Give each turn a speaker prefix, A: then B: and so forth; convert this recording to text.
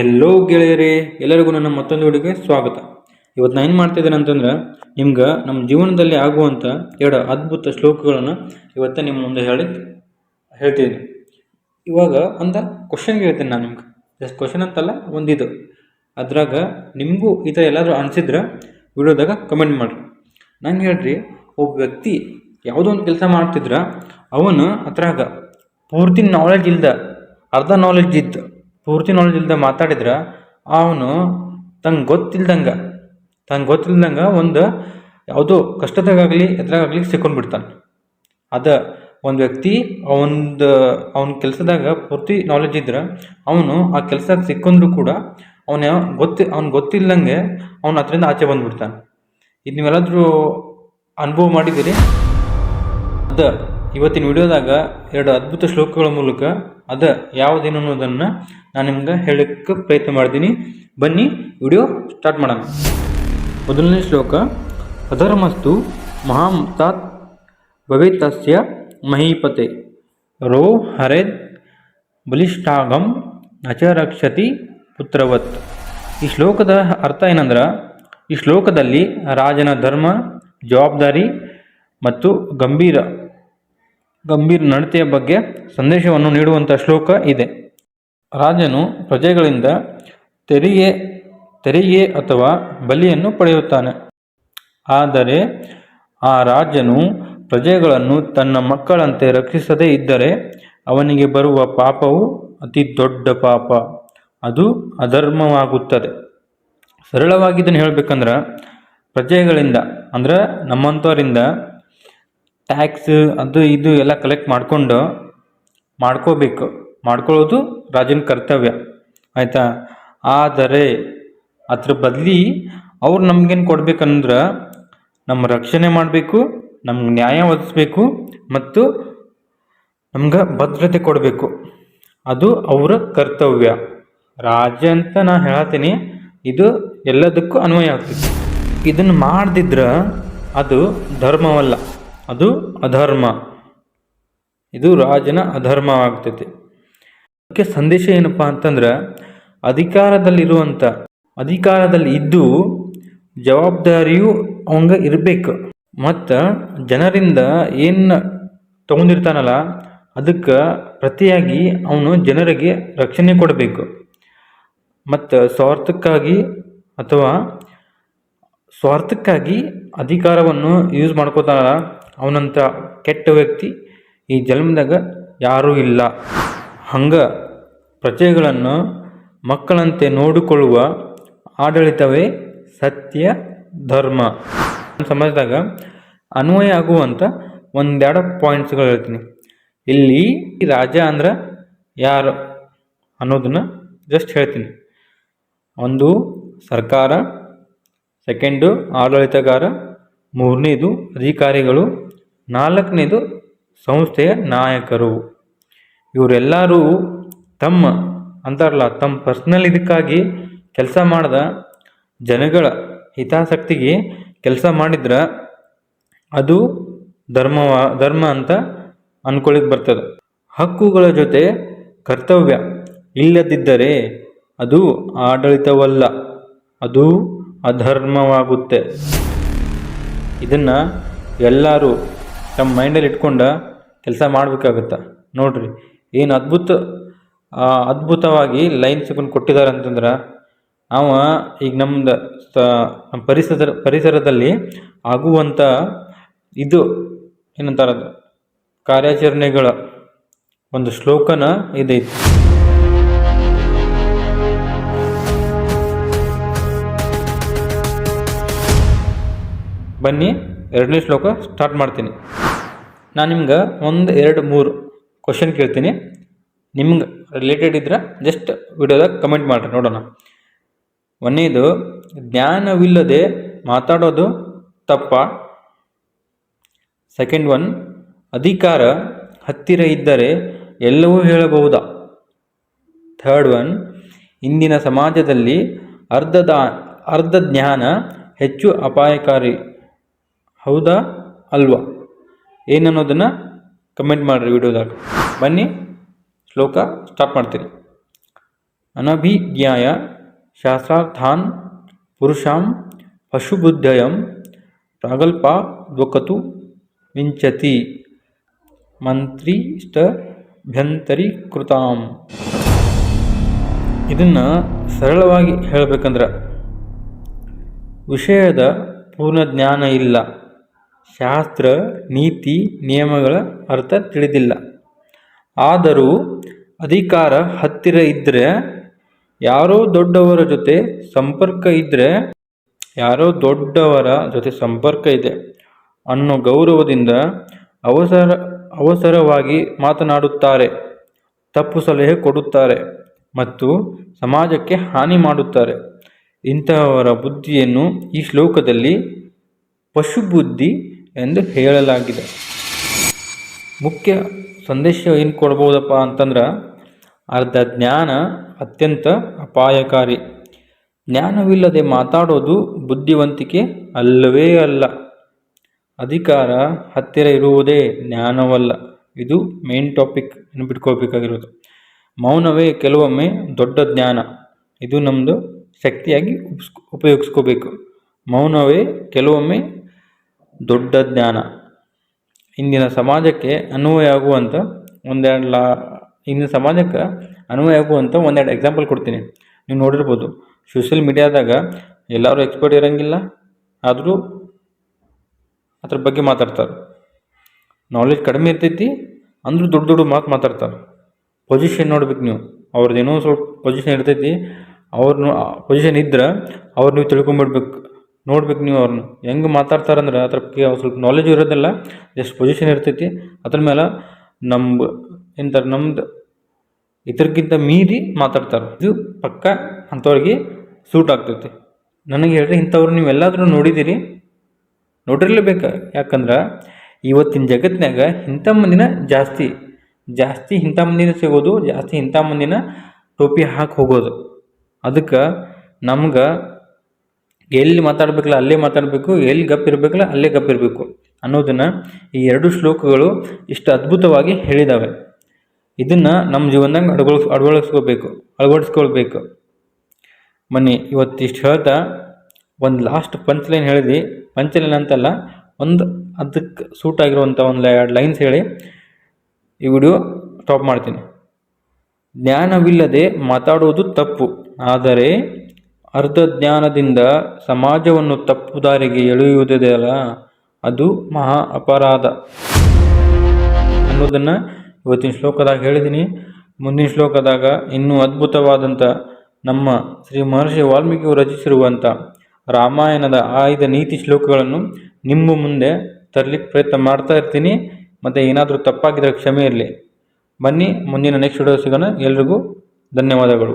A: ಎಲ್ಲೋ ಗೆಳೆಯರೇ, ಎಲ್ಲರಿಗೂ ನನ್ನ ಮತ್ತೊಂದು ವಿಡಿಯೋಗೆ ಸ್ವಾಗತ. ಇವತ್ತು ನಾನು ಏನು ಮಾಡ್ತಿದ್ದೇನೆ ಅಂತಂದ್ರೆ, ನಿಮ್ಗೆ ನಮ್ಮ ಜೀವನದಲ್ಲಿ ಆಗುವಂಥ ಎರಡು ಅದ್ಭುತ ಶ್ಲೋಕಗಳನ್ನು ಇವತ್ತೇ ನಿಮ್ಮ ಮುಂದೆ ಹೇಳಿ ಹೇಳ್ತಿದ್ದೀನಿ ಇವಾಗ ಒಂದು ಕ್ವಶನ್ ಹೇಳ್ತೀನಿ ನಾನು ನಿಮ್ಗೆ. ಜಸ್ಟ್ ಕ್ವಶನ್ ಅಂತಲ್ಲ, ಒಂದಿದು. ಅದ್ರಾಗ ನಿಮಗೂ ಈ ಥರ ಎಲ್ಲಾದರೂ ಅನಿಸಿದ್ರೆ ವಿಡಿಯೋದಾಗ ಕಮೆಂಟ್ ಮಾಡಿರಿ. ನಂಗೆ ಹೇಳ್ರಿ, ಒಬ್ಬ ವ್ಯಕ್ತಿ ಯಾವುದೋ ಒಂದು ಕೆಲಸ ಮಾಡ್ತಿದ್ರೆ, ಅವನು ಅದ್ರಾಗ ಪೂರ್ತಿ ನಾಲೆಡ್ಜ್ ಇಲ್ದ, ಅರ್ಧ ನಾಲೆಡ್ಜ್ ಇದ್ದು ಪೂರ್ತಿ ನಾಲೆಜ್ ಇಲ್ದ ಮಾತಾಡಿದ್ರ ಅವನು ತಂಗೆ ಗೊತ್ತಿಲ್ದಂಗೆ ತಂಗೆ ಗೊತ್ತಿಲ್ದಂಗೆ ಒಂದು ಯಾವುದೋ ಕಷ್ಟದಾಗಲಿ ಎದ್ರಾಗಲಿ ಸಿಕ್ಕೊಂಡು ಬಿಡ್ತಾನೆ. ಅದ ಒಂದು ವ್ಯಕ್ತಿ ಒಂದು ಅವನ ಕೆಲಸದಾಗ ಪೂರ್ತಿ ನಾಲೆಜ್ ಇದ್ರೆ, ಅವನು ಆ ಕೆಲಸಕ್ಕೆ ಸಿಕ್ಕೊಂಡ್ರು ಕೂಡ ಅವನ ಗೊತ್ತಿ, ಅವ್ನು ಗೊತ್ತಿಲ್ಲಂಗೆ ಅವನು ಅದರಿಂದ ಆಚೆ ಬಂದುಬಿಡ್ತಾನೆ. ಇದು ನೀವೆಲ್ಲಾದರೂ ಅನುಭವ ಮಾಡಿದ್ದೀರಿ? ಅದ ಇವತ್ತಿನ ವಿಡಿಯೋದಾಗ ಎರಡು ಅದ್ಭುತ ಶ್ಲೋಕಗಳ ಮೂಲಕ ಅದ ಯಾವುದೇನು ಅನ್ನೋದನ್ನು ನಾನು ನಿಮ್ಗೆ ಹೇಳಕ್ಕೆ ಪ್ರಯತ್ನ ಮಾಡ್ತೀನಿ. ಬನ್ನಿ, ವಿಡಿಯೋ ಸ್ಟಾರ್ಟ್ ಮಾಡೋಣ. ಮೊದಲನೇ ಶ್ಲೋಕ ಅಧರ್ಮಸ್ತು ಮಹಾಂತಾತ್ ಭವೇತಸ್ಯ ಮಹೀಪತೆ ರೋ ಹರೇದ್ ಬಲಿಷ್ಠಾಗಂ ನಚ ರಕ್ಷತಿ ಪುತ್ರವತ್. ಈ ಶ್ಲೋಕದ ಅರ್ಥ ಏನಂದ್ರೆ, ಈ ಶ್ಲೋಕದಲ್ಲಿ ರಾಜನ ಧರ್ಮ, ಜವಾಬ್ದಾರಿ ಮತ್ತು ಗಂಭೀರ ಗಂಭೀರ ನಡತೆಯ ಬಗ್ಗೆ ಸಂದೇಶವನ್ನು ನೀಡುವಂಥ ಶ್ಲೋಕ ಇದೆ. ರಾಜನು ಪ್ರಜೆಗಳಿಂದ ತೆರಿಗೆ ತೆರಿಗೆ ಅಥವಾ ಬಲಿಯನ್ನು ಪಡೆಯುತ್ತಾನೆ. ಆದರೆ ಆ ರಾಜನು ಪ್ರಜೆಗಳನ್ನು ತನ್ನ ಮಕ್ಕಳಂತೆ ರಕ್ಷಿಸದೇ ಇದ್ದರೆ ಅವನಿಗೆ ಬರುವ ಪಾಪವು ಅತಿ ದೊಡ್ಡ ಪಾಪ. ಅದು ಅಧರ್ಮವಾಗುತ್ತದೆ. ಸರಳವಾಗಿ ಇದನ್ನು ಹೇಳ್ಬೇಕಂದ್ರೆ ಪ್ರಜೆಗಳಿಂದ, ಅಂದ್ರೆ ನಮ್ಮಂಥವರಿಂದ ಟ್ಯಾಕ್ಸ್ ಅದು ಇದು ಎಲ್ಲ ಕಲೆಕ್ಟ್ ಮಾಡಿಕೊಂಡು ಮಾಡ್ಕೋಬೇಕು. ಮಾಡ್ಕೊಳ್ಳೋದು ರಾಜನ ಕರ್ತವ್ಯ. ಆಯಿತಾ? ಆದರೆ ಅದ್ರ ಬದಲಿ ಅವ್ರು ನಮ್ಗೇನು ಕೊಡ್ಬೇಕಂದ್ರೆ ನಮ್ಮ ರಕ್ಷಣೆ ಮಾಡಬೇಕು, ನಮ್ಗೆ ನ್ಯಾಯ ಒದಿಸ್ಬೇಕು ಮತ್ತು ನಮ್ಗೆ ಭದ್ರತೆ ಕೊಡಬೇಕು. ಅದು ಅವರ ಕರ್ತವ್ಯ. ರಾಜ ಅಂತ ನಾನು ಹೇಳತ್ತೀನಿ ಇದು ಎಲ್ಲದಕ್ಕೂ ಅನ್ವಯ ಆಗ್ತದೆ ಇದನ್ನು ಮಾಡದಿದ್ರೆ ಅದು ಧರ್ಮವಲ್ಲ. ಅದು ಅಧರ್ಮ. ಇದು ರಾಜನ ಅಧರ್ಮ ಆಗ್ತೈತಿ ಅದಕ್ಕೆ ಸಂದೇಶ ಏನಪ್ಪ ಅಂತಂದ್ರೆ ಅಧಿಕಾರದಲ್ಲಿರುವಂಥ ಅಧಿಕಾರದಲ್ಲಿ ಇದ್ದು ಜವಾಬ್ದಾರಿಯು ಅವಂಗ ಇರಬೇಕು. ಮತ್ತು ಜನರಿಂದ ಏನು ತಗೊಂಡಿರ್ತಾನಲ್ಲ, ಅದಕ್ಕೆ ಪ್ರತಿಯಾಗಿ ಅವನು ಜನರಿಗೆ ರಕ್ಷಣೆ ಕೊಡಬೇಕು. ಮತ್ತು ಸ್ವಾರ್ಥಕ್ಕಾಗಿ ಅಥವಾ ಸ್ವಾರ್ಥಕ್ಕಾಗಿ ಅಧಿಕಾರವನ್ನು ಯೂಸ್ ಮಾಡ್ಕೋತಾನಲ್ಲ ಅವನಂಥ ಕೆಟ್ಟ ವ್ಯಕ್ತಿ ಈ ಜನ್ಮದಾಗ ಯಾರೂ ಇಲ್ಲ. ಹಂಗೆ ಪ್ರಜೆಗಳನ್ನು ಮಕ್ಕಳಂತೆ ನೋಡಿಕೊಳ್ಳುವ ಆಡಳಿತವೇ ಸತ್ಯ ಧರ್ಮ. ಸಮಾಜದಾಗ ಅನ್ವಯ ಆಗುವಂಥ ಒಂದೆರಡು ಪಾಯಿಂಟ್ಸ್ಗಳು ಹೇಳ್ತೀನಿ. ಇಲ್ಲಿ ರಾಜ ಅಂದ್ರೆ ಯಾರು ಅನ್ನೋದನ್ನು ಜಸ್ಟ್ ಹೇಳ್ತೀನಿ. ಒಂದು ಸರ್ಕಾರ ಸೆಕೆಂಡು ಆಡಳಿತಗಾರ ಮೂರನೇದು ಅಧಿಕಾರಿಗಳು. ನಾಲ್ಕನೇದು ಸಂಸ್ಥೆಯ ನಾಯಕರು. ಇವರೆಲ್ಲರೂ ತಮ್ಮ ಅಂತಾರಲ್ಲ ತಮ್ಮ ಪರ್ಸ್ನಲ್ ಇದಕ್ಕಾಗಿ ಕೆಲಸ ಮಾಡಿದ ಜನಗಳ ಹಿತಾಸಕ್ತಿಗೆ ಕೆಲಸ ಮಾಡಿದ್ರೆ ಅದು ಧರ್ಮವ, ಧರ್ಮ ಅಂತ ಅನ್ಕೊಳ್ಳಿಕ್ಕೆ ಬರ್ತದೆ. ಹಕ್ಕುಗಳ ಜೊತೆ ಕರ್ತವ್ಯ ಇಲ್ಲದಿದ್ದರೆ ಅದು ಆಡಳಿತವಲ್ಲ, ಅದು ಅಧರ್ಮವಾಗುತ್ತೆ. ಇದನ್ನು ಎಲ್ಲರೂ ತಮ್ಮ ಮೈಂಡಲ್ಲಿ ಇಟ್ಕೊಂಡು ಕೆಲಸ ಮಾಡಬೇಕಾಗತ್ತೆ. ನೋಡ್ರಿ, ಏನು ಅದ್ಭುತ ಅದ್ಭುತವಾಗಿ ಲೈನ್ ಸಿಕೊಂಡು ಕೊಟ್ಟಿದ್ದಾರೆ ಅಂತಂದ್ರೆ, ಅವ ಈಗ ನಮ್ದು ನಮ್ಮ ಪರಿಸರ, ಪರಿಸರದಲ್ಲಿ ಆಗುವಂಥ ಇದು, ಏನಂತಾರದು, ಕಾರ್ಯಾಚರಣೆಗಳ ಒಂದು ಶ್ಲೋಕನ ಇದೈತಿ. ಬನ್ನಿ, ಎರಡನೇ ಶ್ಲೋಕ ಸ್ಟಾರ್ಟ್ ಮಾಡ್ತೀನಿ. ನಾನು ನಿಮ್ಗೆ ಒಂದು, ಎರಡು, ಮೂರು ಕ್ವಶನ್ ಕೇಳ್ತೀನಿ. ನಿಮ್ಗೆ ರಿಲೇಟೆಡ್ ಇದ್ರೆ ಜಸ್ಟ್ ವಿಡಿಯೋದಾಗ ಕಮೆಂಟ್ ಮಾಡಿರಿ, ನೋಡೋಣ. ಒಂದೇದು ಜ್ಞಾನವಿಲ್ಲದೆ ಮಾತಾಡೋದು ತಪ್ಪ. ಸೆಕೆಂಡ್ ಒನ್ ಅಧಿಕಾರ ಹತ್ತಿರ ಇದ್ದರೆ ಎಲ್ಲವೂ ಹೇಳಬಹುದಾ. ಥರ್ಡ್ ಒನ್ ಇಂದಿನ ಸಮಾಜದಲ್ಲಿ ಅರ್ಧದ, ಅರ್ಧ ಜ್ಞಾನ ಹೆಚ್ಚು ಅಪಾಯಕಾರಿ. ಹೌದಾ? ಅಲ್ವಾ? ಏನನ್ನೋದನ್ನು ಕಮೆಂಟ್ ಮಾಡಿರಿ ವಿಡಿಯೋದಾಗ. ಬನ್ನಿ, ಶ್ಲೋಕ ಸ್ಟಾರ್ಟ್ ಮಾಡ್ತೀನಿ. ಅನಭಿಜ್ಞಾಯ ಶಾಸ್ತ್ರಾರ್ಥಾನ್ ಪುರುಷಾಂ ಪಶುಬುದ್ಧಯಂ ಪ್ರಾಗಲ್ಪಾದ್ವಕತು ವಿಂಚತಿ ಮಂತ್ರಿಷ್ಟಭ್ಯಂತರೀಕೃತಾಂ. ಇದನ್ನು ಸರಳವಾಗಿ ಹೇಳಬೇಕಂದ್ರೆ ವಿಷಯದ ಪೂರ್ಣ ಜ್ಞಾನ ಇಲ್ಲ. ಶಾಸ್ತ್ರ, ನೀತಿ, ನಿಯಮಗಳ ಅರ್ಥ ತಿಳಿದಿಲ್ಲ. ಆದರೂ ಅಧಿಕಾರ ಹತ್ತಿರ ಇದ್ದರೆ ಯಾರೋ ದೊಡ್ಡವರ ಜೊತೆ ಸಂಪರ್ಕ ಇದ್ದರೆ ಯಾರೋ ದೊಡ್ಡವರ ಜೊತೆ ಸಂಪರ್ಕ ಇದೆ ಅನ್ನೋ ಗೌರವದಿಂದ ಅವಸರ, ಅವಸರವಾಗಿ ಮಾತನಾಡುತ್ತಾರೆ, ತಪ್ಪು ಸಲಹೆ ಕೊಡುತ್ತಾರೆ ಮತ್ತು ಸಮಾಜಕ್ಕೆ ಹಾನಿ ಮಾಡುತ್ತಾರೆ. ಇಂತಹವರ ಬುದ್ಧಿಯನ್ನು ಈ ಶ್ಲೋಕದಲ್ಲಿ ಪಶುಬುದ್ಧಿ ಎಂದು ಹೇಳಲಾಗಿದೆ. ಮುಖ್ಯ ಸಂದೇಶ ಏನು ಕೊಡ್ಬೋದಪ್ಪ ಅಂತಂದ್ರೆ, ಅರ್ಧ ಜ್ಞಾನ ಅತ್ಯಂತ ಅಪಾಯಕಾರಿ. ಜ್ಞಾನವಿಲ್ಲದೆ ಮಾತಾಡೋದು ಬುದ್ಧಿವಂತಿಕೆ ಅಲ್ಲವೇ ಅಲ್ಲ. ಅಧಿಕಾರ ಹತ್ತಿರ ಇರುವುದೇ ಜ್ಞಾನವಲ್ಲ. ಇದು ಮೇನ್ ಟಾಪಿಕ್ ಬಿಟ್ಕೋಬೇಕಾಗಿರೋದು ಮೌನವೇ ಕೆಲವೊಮ್ಮೆ ದೊಡ್ಡ ಜ್ಞಾನ. ಇದು ನಮ್ಮದು ಶಕ್ತಿಯಾಗಿ ಉಪ್ಸ್, ಉಪಯೋಗಿಸ್ಕೋಬೇಕು. ಮೌನವೇ ಕೆಲವೊಮ್ಮೆ ದೊಡ್ಡ ಜ್ಞಾನ. ಇಂದಿನ ಸಮಾಜಕ್ಕೆ ಅನ್ವಯ ಆಗುವಂಥ ಒಂದೆರಡು ಲಾ, ಇಂದಿನ ಸಮಾಜಕ್ಕೆ ಅನ್ವಯ ಆಗುವಂಥ ಒಂದೆರಡು ಎಕ್ಸಾಂಪಲ್ ಕೊಡ್ತೀನಿ. ನೀವು ನೋಡಿರ್ಬೋದು ಸೋಷಿಯಲ್ ಮೀಡಿಯಾದಾಗ ಎಲ್ಲರೂ ಎಕ್ಸ್ಪರ್ಟ್ ಇರೋಂಗಿಲ್ಲ, ಆದರೂ ಅದ್ರ ಬಗ್ಗೆ ಮಾತಾಡ್ತಾರೆ. ನಾಲೆಜ್ ಕಡಿಮೆ ಇರ್ತೈತಿ, ಅಂದರೂ ದೊಡ್ಡ ದೊಡ್ಡ ಮಾತು ಮಾತಾಡ್ತಾರೆ. ಪೊಸಿಷನ್ ನೋಡ್ಬೇಕು ನೀವು. ಅವ್ರದ್ದು ಏನೋ ಸ್ವಲ್ಪ ಪೊಸಿಷನ್ ಇರ್ತೈತಿ ಅವ್ರನ್ನ ಪೊಸಿಷನ್ ಇದ್ರೆ ಅವ್ರು ನೀವು ತಿಳ್ಕೊಂಬಿಡ್ಬೇಕು. ನೋಡ್ಬೇಕು ನೀವು ಅವ್ರನ್ನ. ಹೆಂಗೆ ಮಾತಾಡ್ತಾರಂದ್ರೆ ಅದ್ರ ಅವ್ರು ಸ್ವಲ್ಪ ನಾಲೆಜ್ ಇರೋದಿಲ್ಲ ಜಸ್ಟ್ ಪೊಸಿಷನ್ ಇರ್ತೈತಿ. ಅದ್ರ ಮೇಲೆ ನಮ್ಮ ಎಂತಾರೆ ನಮ್ದು ಇದ್ರಕ್ಕಿಂತ ಮೀರಿ ಮಾತಾಡ್ತಾರೆ. ಇದು ಪಕ್ಕ ಅಂಥವ್ರಿಗೆ ಸೂಟ್ ಆಗ್ತೈತಿ. ನನಗೆ ಹೇಳ್ರಿ, ಇಂಥವ್ರು ನೀವೆಲ್ಲಾದರೂ ನೋಡಿದ್ದೀರಿ ನೋಡಿರ್ಲೇಬೇಕು. ಯಾಕಂದ್ರೆ ಇವತ್ತಿನ ಜಗತ್ತಿನಾಗ ಇಂಥ ಮಂದಿನ ಜಾಸ್ತಿ ಜಾಸ್ತಿ ಇಂಥ ಮಂದಿನ ಸಿಗೋದು, ಜಾಸ್ತಿ ಇಂಥ ಮಂದಿನ ಟೋಪಿ ಹಾಕಿ ಹೋಗೋದು. ಅದಕ್ಕೆ ನಮ್ಗೆ ಎಲ್ಲಿ ಮಾತಾಡ್ಬೇಕಲ್ಲ ಅಲ್ಲೇ ಮಾತಾಡಬೇಕು, ಎಲ್ಲಿ ಗಪ್ಪಿರಬೇಕಲ್ಲ ಅಲ್ಲೇ ಗಪ್ಪಿರಬೇಕು ಅನ್ನೋದನ್ನು ಈ ಎರಡು ಶ್ಲೋಕಗಳು ಇಷ್ಟು ಅದ್ಭುತವಾಗಿ ಹೇಳಿದಾವೆ. ಇದನ್ನು ನಮ್ಮ ಜೀವನದಾಗ ಅಡ್ಗೊಳ ಅಳವಡಿಸ್ಕೋಬೇಕು ಅಳವಡಿಸ್ಕೊಳ್ಬೇಕು. ಬನ್ನಿ ಇವತ್ತಿಷ್ಟು ಹೇಳ್ತಾ ಒಂದು ಲಾಸ್ಟ್ ಪಂಚ್ ಲೈನ್ ಹೇಳಿದ್ವಿ ಪಂಚ್ ಲೈನ್ ಅಂತಲ್ಲ ಒಂದು ಅದಕ್ಕೆ ಸೂಟ್ ಆಗಿರುವಂಥ ಒಂದು ಎರಡು ಲೈನ್ಸ್ ಹೇಳಿ. ಈ ವಿಡಿಯೋ ಸ್ಟಾಪ್ ಮಾಡ್ತೀನಿ. ಜ್ಞಾನವಿಲ್ಲದೆ ಮಾತಾಡೋದು ತಪ್ಪು, ಆದರೆ ಅರ್ಧ ಜ್ಞಾನದಿಂದ ಸಮಾಜವನ್ನು ತಪ್ಪು ದಾರಿಗೆ ಎಳೆಯುವುದಿದೆಯಲ್ಲ, ಅದು ಮಹಾ ಅಪರಾಧ. ಅನ್ನೋದನ್ನು ಇವತ್ತಿನ ಶ್ಲೋಕದಾಗ ಹೇಳಿದ್ದೀನಿ ಮುಂದಿನ ಶ್ಲೋಕದಾಗ ಇನ್ನೂ ಅದ್ಭುತವಾದಂಥ ನಮ್ಮ ಶ್ರೀ ಮಹರ್ಷಿ ವಾಲ್ಮೀಕಿಯು ರಚಿಸಿರುವಂಥ ರಾಮಾಯಣದ ಆಯ್ದ ನೀತಿ ಶ್ಲೋಕಗಳನ್ನು ನಿಮ್ಮ ಮುಂದೆ ತರಲಿಕ್ಕೆ ಪ್ರಯತ್ನ ಮಾಡ್ತಾ ಇರ್ತೀನಿ. ಮತ್ತು ಏನಾದರೂ ತಪ್ಪಾಗಿದ್ದರೆ ಕ್ಷಮೆ ಇರಲಿ. ಬನ್ನಿ, ಮುಂದಿನ ನೆಕ್ಸ್ಟ್ ವಿಡಿಯೋ ಸಿಗೋಣ. ಎಲ್ರಿಗೂ ಧನ್ಯವಾದಗಳು.